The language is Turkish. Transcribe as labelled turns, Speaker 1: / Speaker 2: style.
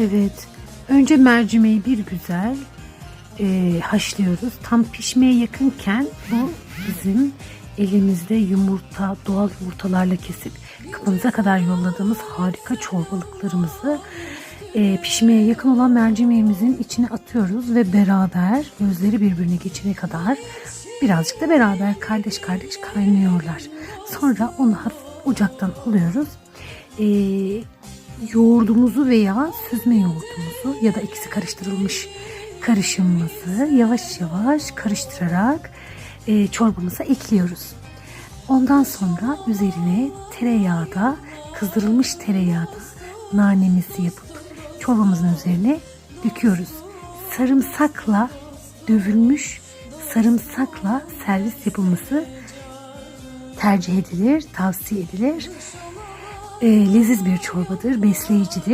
Speaker 1: Evet. Önce mercimeği bir güzel e, haşlıyoruz. Tam pişmeye yakınken bu bizim elimizde yumurta, doğal yumurtalarla kesip kapınıza kadar yolladığımız harika çorbalıklarımızı e, pişmeye yakın olan mercimeğimizin içine atıyoruz ve beraber gözleri birbirine geçene kadar birazcık da beraber kardeş kardeş kaynıyorlar. Sonra onu ocaktan alıyoruz. E, yoğurdumuzu veya süzme yoğurdumuzu ya da ikisi karıştırılmış karışımımızı yavaş yavaş karıştırarak e, çorbamıza ekliyoruz. Ondan sonra üzerine tereyağda kızdırılmış tereyağda nanemizi yapıp çorbamızın üzerine döküyoruz. Sarımsakla dövülmüş sarımsakla servis yapılması tercih edilir, tavsiye edilir. E, leziz bir çorbadır, besleyicidir.